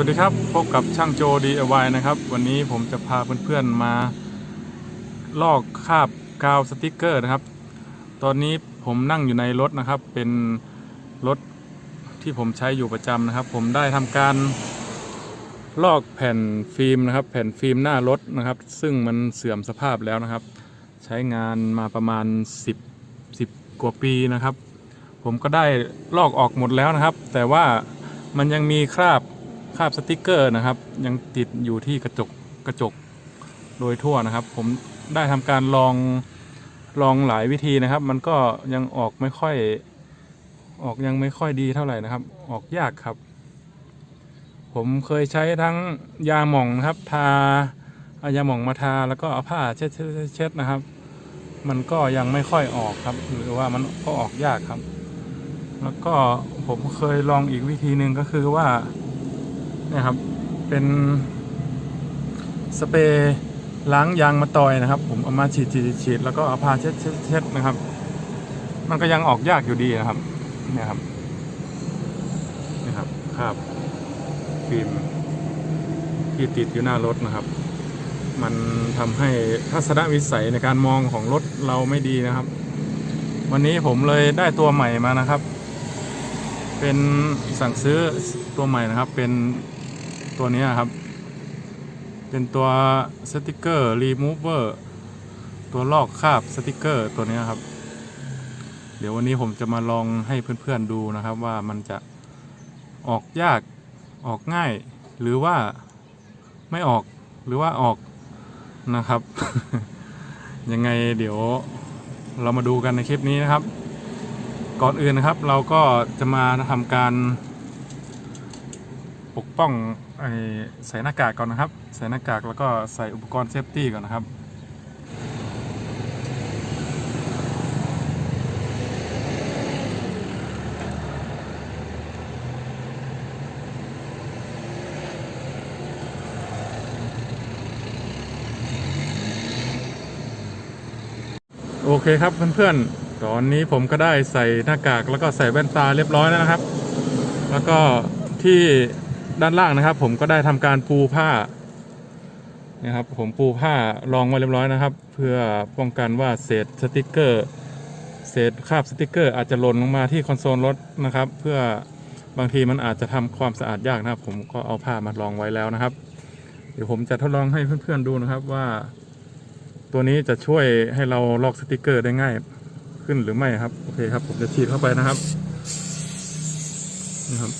วัสดีครับ พบกับช่างโจ DIY นะครับ วันนี้ผมจะพาเพื่อนๆมาลอกคราบกาวสติกเกอร์นะครับ ตอนนี้ผมนั่งอยู่ในรถนะครับ เป็นรถที่ผมใช้อยู่ประจำนะครับ ผมได้ทำการลอกแผ่นฟิล์มนะครับ แผ่นฟิล์มหน้ารถนะครับ ซึ่งมันเสื่อมสภาพแล้วนะครับ ใช้งานมาประมาณ 10 10 กว่าปีนะครับ ผมก็ได้ลอกออกหมดแล้วนะครับ แต่ว่ามันยังมีคราบ คราบสติกเกอร์นะครับ ยังติดอยู่ที่กระจกกระจกโดยทั่วนะครับ ผมได้ทำการลองลองหลายวิธีนะครับ มันก็ยังออกไม่ค่อยออกยังไม่ค่อยดีเท่าไหร่นะครับ ออกยากครับ ผมเคยใช้ทั้งยาหม่องนะครับ ทาเอายาหม่องมาทาแล้วก็เอาผ้าเช็ดเช็ดเช็ดนะครับ มันก็ยังไม่ค่อยออกครับ หรือว่ามันก็ออกยากครับ แล้วก็ผมเคยลองอีกวิธีหนึ่งก็คือว่า นี่ยครับ เป็นสเปรย์ล้างยางมาตอยนะครับ ผมเอามาฉีดฉีดฉีดแล้วก็เอาผ้าเช็ดเช็ดนะครับ มันก็ยังออกยากอยู่ดีนะครับเนี่ยครับนี่ครับครับฟิล์มที่ติดอยู่หน้ารถนะครับ มันทำให้ทัศนวิสัยในการมองของรถเราไม่ดีนะครับ วันนี้ผมเลยได้ตัวใหม่มานะครับ เป็นสั่งซื้อตัวใหม่นะครับเป็น ตัวนี้ครับ เป็นตัวสติกเกอร์รีมูเวอร์ตัวลอกคราบสติกเกอร์ตัวนี้ครับ เดี๋ยววันนี้ผมจะมาลองให้เพื่อนๆดูนะครับว่ามันจะออกยากออกง่าย หรือว่าไม่ออกหรือว่าออกนะครับ ยังไงเดี๋ยวเรามาดูกันในคลิปนี้นะครับ ก่อนอื่นนะครับเราก็จะมาทำการปกป้อง ใส่หน้ากากก่อนนะครับ ใส่หน้ากากแล้วก็ใส่อุปกรณ์เซฟตี้ก่อนนะครับโอเคครับเพื่อนๆ ตอนนี้ผมก็ได้ใส่หน้ากากแล้วก็ใส่แว่นตาเรียบร้อยแล้วนะครับ แล้วก็ที่ ด้านล่างนะครับ ผมก็ได้ทำการปูผ้านะครับผมปูผ้ารองไว้เรียบร้อยนะครับ เพื่อป้องกันว่าเศษสติกเกอร์ เศษคราบสติกเกอร์ อาจจะหล่นลงมาที่คอนโซลรถนะครับ เพื่อบางทีมันอาจจะทำความสะอาดยากนะครับ ผมก็เอาผ้ามารองไว้แล้วนะครับ เดี๋ยวผมจะทดลองให้เพื่อนๆดูนะครับว่า ตัวนี้จะช่วยให้เราลอกสติกเกอร์ได้ง่ายขึ้นหรือไม่ครับโอเคครับ ผมจะฉีดเข้าไปนะครับนะครับ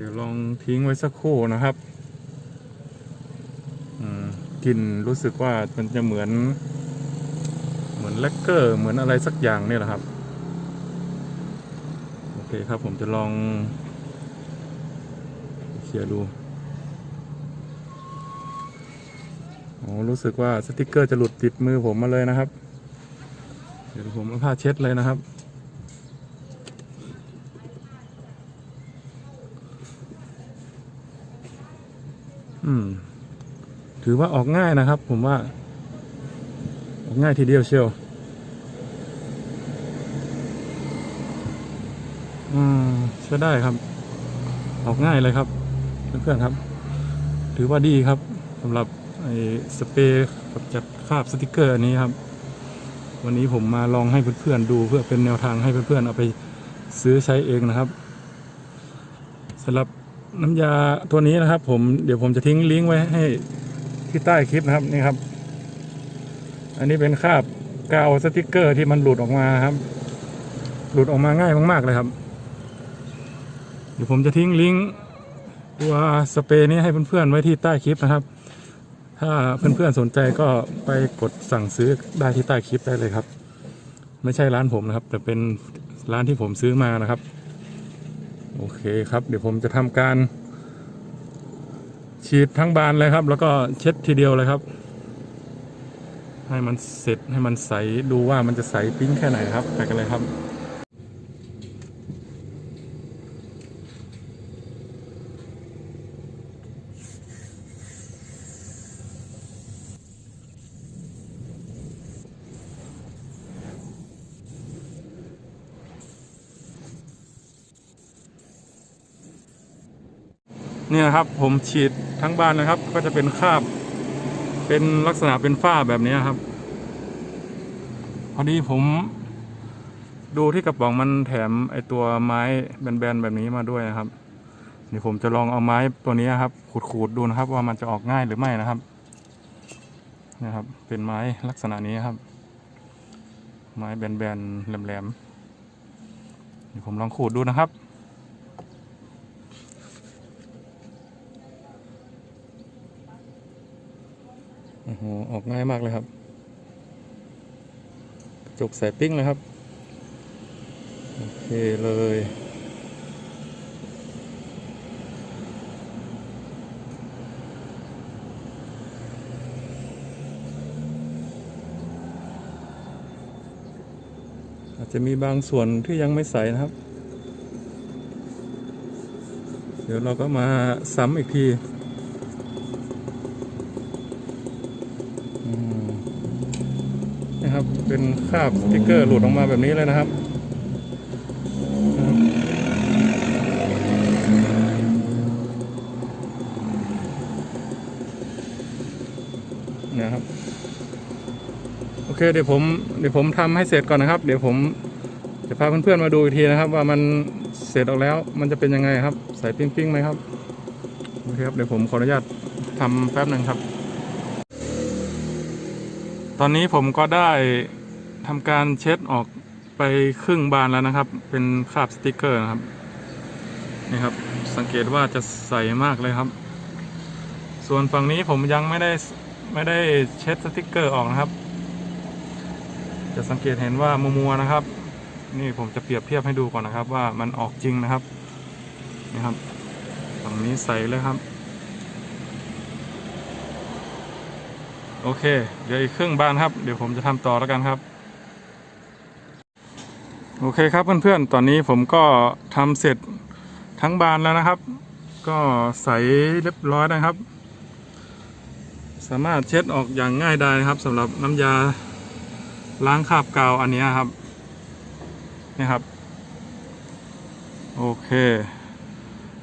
เดี๋ยวลองทิ้งไว้สักครู่นะครับกลิ่นรู้สึกว่ามันจะเหมือน เหมือนแลกเกอร์เหมือนอะไรสักอย่างเนี่ยแหละครับ โอเคครับผมจะลองเขียดูโอ้รู้สึกว่าสติกเกอร์จะหลุดติดมือผมมาเลยนะครับ เดี๋ยวผมเอาผ้าเช็ดเลยนะครับ อืม ถือว่าออกง่ายนะครับ ผมว่า ออกง่ายทีเดียวเชียว อืมใช้ได้ครับ ออกง่ายเลยครับ เพื่อนๆครับ ถือว่าดีครับสำหรับไอ้สเปรย์กับจัดคาบสติกเกอร์อันนี้ครับ วันนี้ผมมาลองให้เพื่อนๆดูเพื่อเป็นแนวทางให้เพื่อนๆเอาไปซื้อใช้เองนะครับสำหรับ น้ำยาตัวนี้นะครับ ผมเดี๋ยวผมจะทิ้งลิงก์ไว้ให้ที่ใต้คลิปนะครับนี่ครับ อันนี้เป็นคราบกาวสติกเกอร์ที่มันหลุดออกมาครับ หลุดออกมาง่ายมากๆเลยครับ เดี๋ยวผมจะทิ้งลิงก์ตัวสเปรย์นี้ให้เพื่อนๆไว้ที่ใต้คลิปนะครับ ถ้าเพื่อนๆสนใจก็ไปกดสั่งซื้อได้ที่ใต้คลิปได้เลยครับ ไม่ใช่ร้านผมนะครับ แต่เป็นร้านที่ผมซื้อมานะครับ โอเคครับ เดี๋ยวผมจะทำการ ฉีดทั้งบานเลยครับ แล้วก็เช็ดทีเดียวเลยครับ ให้มันเสร็จให้มันใสดูว่ามันจะใสปิ้งแค่ไหนครับไปกันเลยครับ เนี่นะครับผมฉีดทั้งบ้านนะครับ ก็จะเป็นคราบ เป็นลักษณะเป็นฝ้าแบบนี้ครับ พอดีผมดูที่กระป๋องมันแถมไอตัวไม้แบนๆแบบนี้มาด้วยนะครับเดี๋ยวผมจะลองเอาไม้ตัวนี้ครับขูดๆดูนะครับ ว่ามันจะออกง่ายหรือไม่นะครับนะครับ เป็นไม้ลักษณะนี้ครับ ไม้แบนๆแหลมๆเดี๋ยวผมลองขูดดูนะครับ โอ้โหออกง่ายมากเลยครับจกใส่ปิ้งเลยครับ โอเคเลยอาจจะมีบางส่วนที่ยังไม่ใส่นะครับ เดี๋ยวเราก็มาซ้ำอีกที อืมนะครับ เป็นคราบสติ๊กเกอร์หลุดออกมาแบบนี้เลยนะครับ นะครับ โอเคเดี๋ยวผมเดี๋ยวผมทำให้เสร็จก่อนนะครับ เดี๋ยวผมจะพาเพื่อนๆมาดูอีกทีนะครับ ว่ามันเสร็จออกแล้วมันจะเป็นยังไงครับ ใส่ปิ้งๆไหมครับโอเคครับเดี๋ยวผมขออนุญาตทำแป๊บหนึ่งครับ ตอนนี้ผมก็ได้ทำการเช็ดออกไปครึ่งบานแล้วนะครับ เป็นคราบสติกเกอร์นะครับนี่ครับ สังเกตว่าจะใสมากเลยครับ ส่วนฝั่งนี้ผมยังไม่ได้ไม่ได้เช็ดสติกเกอร์ออกนะครับ จะสังเกตเห็นว่ามัวๆนะครับ นี่ผมจะเปรียบเทียบให้ดูก่อนนะครับ ว่ามันออกจริงนะครับนี่ครับฝั่งนี้ใสเลยครับ โอเค เดี๋ยวอีกครึ่งบานครับ เดี๋ยวผมจะทำต่อแล้วกันครับ โอเคครับเพื่อนๆ ตอนนี้ผมก็ทำเสร็จทั้งบานแล้วนะครับ ก็ใสเรียบร้อยนะครับ สามารถเช็ดออกอย่างง่ายไดายนะครับสำหรับน้ำยาล้างคราบกาวอันนี้ครับนี่ครับ โอเค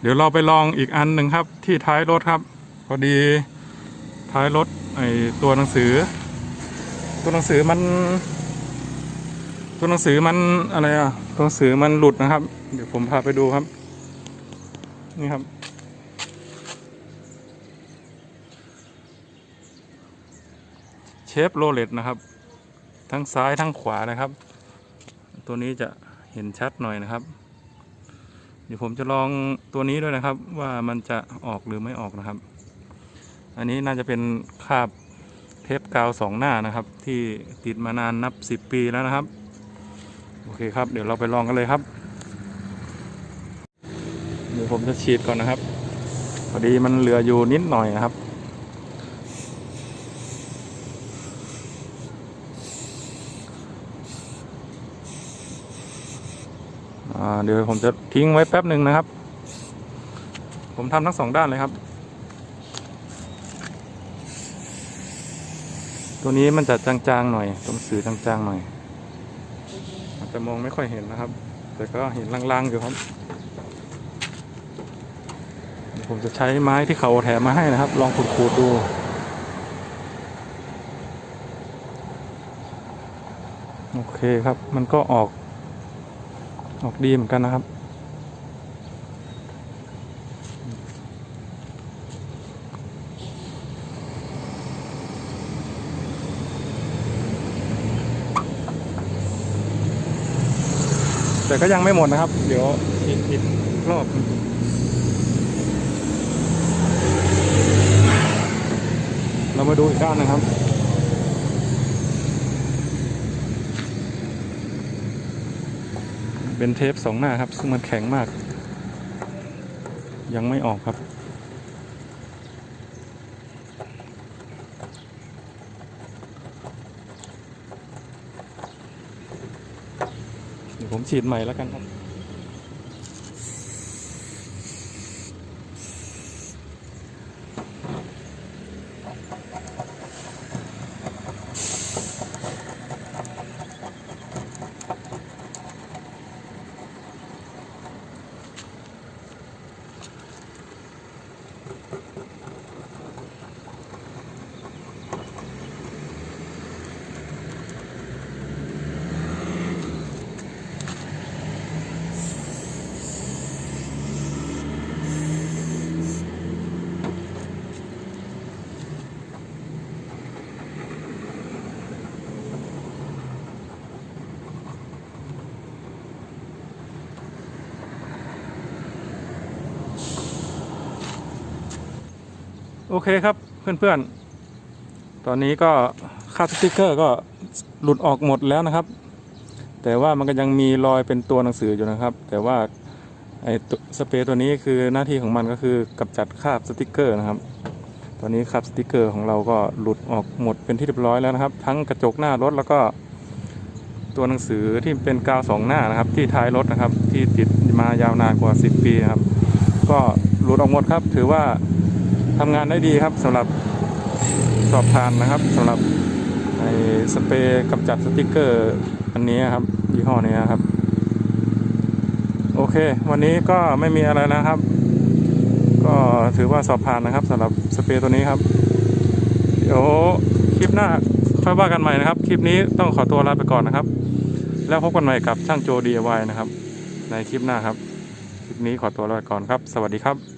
เดี๋ยวเราไปลองอีกอันหนึ่งครับ ที่ท้ายรถครับ พอดี ท้ายรถไอตัวหนังสือ ตัวหนังสือมัน ตัวหนังสือมันอะไรอะตัวหนังสือมันหลุดนะครับ เดี๋ยวผมพาไปดูครับ นี่ครับ เชฟโรเลตนะครับ ทั้งซ้ายทั้งขวานะครับ ตัวนี้จะเห็นชัดหน่อยนะครับเดี๋ยวผมจะลองตัวนี้ด้วยนะครับว่ามันจะออกหรือไม่ออกนะครับ อันนี้น่าจะเป็นคาบเทปกาวสองหน้านะครับ ที่ติดมานานนับสิบปีแล้วนะครับ โอเคครับ เดี๋ยวเราไปลองกันเลยครับเดี๋ยวผมจะฉีดก่อนนะครับ พอดีมันเหลืออยู่นิดหน่อยนะครับเดี๋ยวผมจะทิ้งไว้แป๊บหนึ่งนะครับ ผมทำทั้งสองด้านเลยครับ ตัวนี้มันจะจางๆหน่อยตัวหนังสือจางๆหน่อยอาจจะมองไม่ค่อยเห็นนะครับ แต่ก็เห็นลางๆอยู่ครับ ผมจะใช้ไม้ที่เขาแถมมาให้นะครับ ลองขูดๆดูโอเคครับ มันก็ออก ออกดีเหมือนกันนะครับ แต่ก็ยังไม่หมดนะครับ เดี๋ยวอีกอีกรอบเรามาดูอีกด้านนะครับ เป็นเทปสองหน้าครับ ซึ่งมันแข็งมาก ยังไม่ออกครับ เดี๋ยว ผมฉีดใหม่แล้วกันครับ โอเคครับเพื่อนๆ ตอนนี้ก็คราบสติกเกอร์ก็หลุดออกหมดแล้วนะครับ แต่ว่ามันก็ยังมีรอยเป็นตัวหนังสืออยู่นะครับ แต่ว่าไอ้สเปรย์ตัวนี้คือหน้าที่ของมันก็คือกำจัดคราบสติกเกอร์นะครับ ตอนนี้คราบสติกเกอร์ของเราก็หลุดออกหมดเป็นที่เรียบร้อยแล้วนะครับ ทั้งกระจกหน้ารถแล้วก็ ตัวหนังสือที่เป็นกาวสองหน้านะครับ ที่ท้ายรถนะครับ ที่ติดมายาวนานกว่า 10 ปีนะครับ ก็หลุดออกหมดครับ ถือว่า ทำงานได้ดีครับสำหรับสอบทานนะครับสำหรับไอสเปรย์กำจัดสติกเกอร์อันนี้ครับยี่ห้อนี้ครับ โอเค วันนี้ก็ไม่มีอะไรแล้วครับ ก็ถือว่าสอบผ่านนะครับสำหรับสเปรย์ตัวนี้ครับ เดี๋ยวคลิปหน้าค่อยว่ากันใหม่นะครับ คลิปนี้ต้องขอตัวลาไปก่อนนะครับ แล้วพบกันใหม่กับช่างโจ DIY นะครับ ในคลิปหน้าครับ คลิปนี้ขอตัวลาไปก่อนครับ สวัสดีครับ